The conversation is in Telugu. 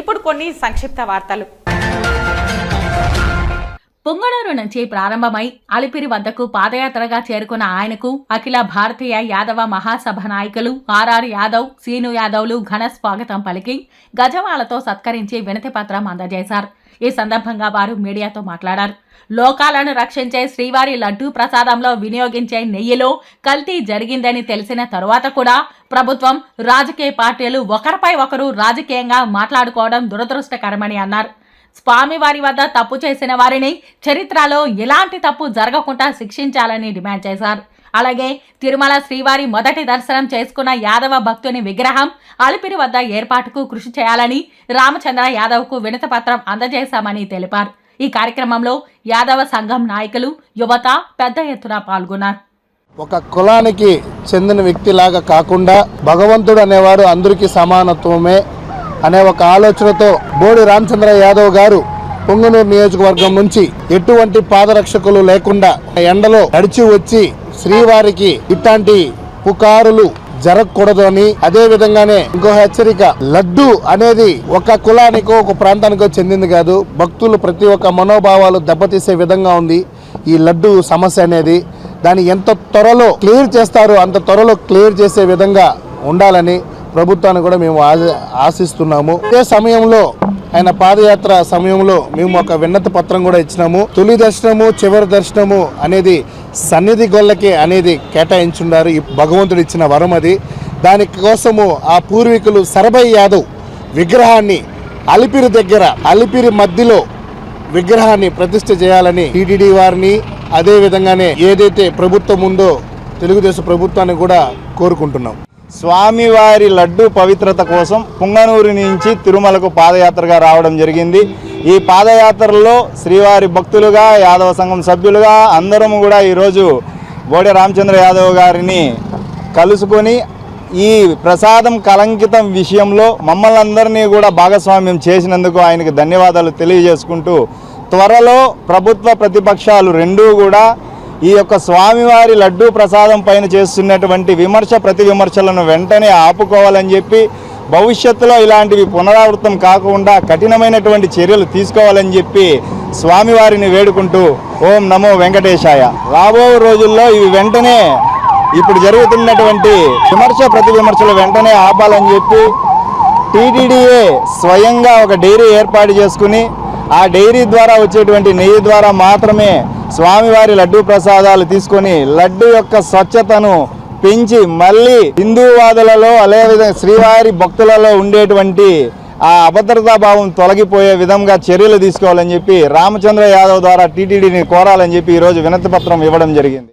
ఇప్పుడు కొన్ని సంక్షిప్త వార్తలు. పొంగనూరు నుంచి ప్రారంభమై అలిపిరి వద్దకు పాదయాత్రగా చేరుకున్న ఆయనకు అఖిల భారతీయ యాదవ మహాసభ నాయకులు ఆర్ఆర్ యాదవ్ సీను యాదవ్లు ఘన స్వాగతం పలికి గజవాలతో సత్కరించి వినతి పత్రం అందజేశారు. ఈ సందర్భంగా వారు మీడియాతో మాట్లాడారు. లోకాలను రక్షించే శ్రీవారి లడ్డూ ప్రసాదంలో వినియోగించే నెయ్యిలో కల్తీ జరిగిందని తెలిసిన తరువాత కూడా ప్రభుత్వం రాజకీయ పార్టీలు ఒకరిపై ఒకరు రాజకీయంగా మాట్లాడుకోవడం దురదృష్టకరమని అన్నారు. స్వామివారి వద్ద తప్పు చేసిన వారిని చరిత్రలో ఎలాంటి తప్పు జరగకుండా శిక్షించాలని డిమాండ్ చేశారు. అలాగే తిరుమల శ్రీవారి మొదటి దర్శనం చేసుకున్న యాదవ భక్తుని విగ్రహం అలిపిరి వద్ద ఏర్పాటుకు కృషి చేయాలని రామచంద్ర యాదవ్కు వినతిపత్రం అందజేశామని తెలిపారు. ఈ కార్యక్రమంలో యాదవ సంఘం నాయకులు యువత పెద్ద ఎత్తున పాల్గొన్నారు. ఒక కులానికి చెందిన వ్యక్తిలాగా కాకుండా భగవంతుడు అనేవాడు అందరికీ సమానత్వమే. అనే ఒక ఆలోచనతో బోడి రామచంద్ర యాదవ్ గారు పొంగనూరు నియోజకవర్గం నుంచి ఎటువంటి పాదరక్షకులు లేకుండా ఎండలో నడిచి వచ్చి శ్రీవారికి ఇట్లాంటి పుకారులు జరగకూడదు అని అదే విధంగానే ఇంకో హెచ్చరిక లడ్డు అనేది ఒక కులానికో ఒక ప్రాంతానికో చెందింది కాదు. భక్తులు ప్రతి ఒక్క మనోభావాలు దెబ్బతీసే విధంగా ఉంది ఈ లడ్డు సమస్య అనేది. దాన్ని ఎంత త్వరలో క్లియర్ చేస్తారో అంత త్వరలో క్లియర్ చేసే విధంగా ఉండాలని ప్రభుత్వాన్ని కూడా మేము ఆశిస్తున్నాము. ఇదే సమయంలో ఆయన పాదయాత్ర సమయంలో మేము ఒక విన్నతి పత్రం కూడా ఇచ్చినాము. తొలి దర్శనము చివరి దర్శనము అనేది సన్నిధి గొల్లకి అనేది కేటాయించున్నారు ఈ భగవంతుడు ఇచ్చిన వరం అది. దానికోసము ఆ పూర్వీకులు సరభై యాదవ్ విగ్రహాన్ని అలిపిరి దగ్గర అలిపిరి మధ్యలో విగ్రహాన్ని ప్రతిష్ఠ చేయాలని టీటీడీ వారిని అదే విధంగానే ఏదైతే ప్రభుత్వం ఉందో తెలుగుదేశం ప్రభుత్వాన్ని కూడా కోరుకుంటున్నాం. స్వామివారి లడ్డు పవిత్రత కోసం పుంగనూరు నుంచి తిరుమలకు పాదయాత్రగా రావడం జరిగింది. ఈ పాదయాత్రలో శ్రీవారి భక్తులుగా యాదవ సంఘం సభ్యులుగా అందరం కూడా ఈరోజు బోడే రామచంద్ర యాదవ్ గారిని కలుసుకొని ఈ ప్రసాదం కలంకితం విషయంలో మమ్మల్ని అందరినీ కూడా భాగస్వామ్యం చేసినందుకు ఆయనకు ధన్యవాదాలు తెలియజేసుకుంటూ త్వరలో ప్రభుత్వ ప్రతిపక్షాలు రెండూ కూడా ఈ యొక్క స్వామివారి లడ్డూ ప్రసాదం పైన చేస్తున్నటువంటి విమర్శ ప్రతి విమర్శలను వెంటనే ఆపుకోవాలని చెప్పి భవిష్యత్తులో ఇలాంటివి పునరావృతం కాకుండా కఠినమైనటువంటి చర్యలు తీసుకోవాలని చెప్పి స్వామివారిని వేడుకుంటూ ఓం నమో వెంకటేశాయ. రాబో రోజుల్లో ఇవి వెంటనే ఇప్పుడు జరుగుతున్నటువంటి విమర్శ ప్రతి విమర్శలు వెంటనే ఆపాలని చెప్పి టీటీడీఏ స్వయంగా ఒక డైరీ ఏర్పాటు చేసుకుని ఆ డైరీ ద్వారా వచ్చేటువంటి నెయ్యి ద్వారా మాత్రమే స్వామివారి లడ్డూ ప్రసాదాలు తీసుకొని లడ్డు యొక్క స్వచ్ఛతను పెంచి మళ్ళీ హిందూవాదులలో అదేవిధంగా శ్రీవారి భక్తులలో ఉండేటువంటి ఆ అభద్రతా భావం తొలగిపోయే విధంగా చర్యలు తీసుకోవాలని చెప్పి రామచంద్ర యాదవ్ ద్వారా టీటీడీని కోరాలని చెప్పి ఈరోజు వినతి పత్రం ఇవ్వడం జరిగింది.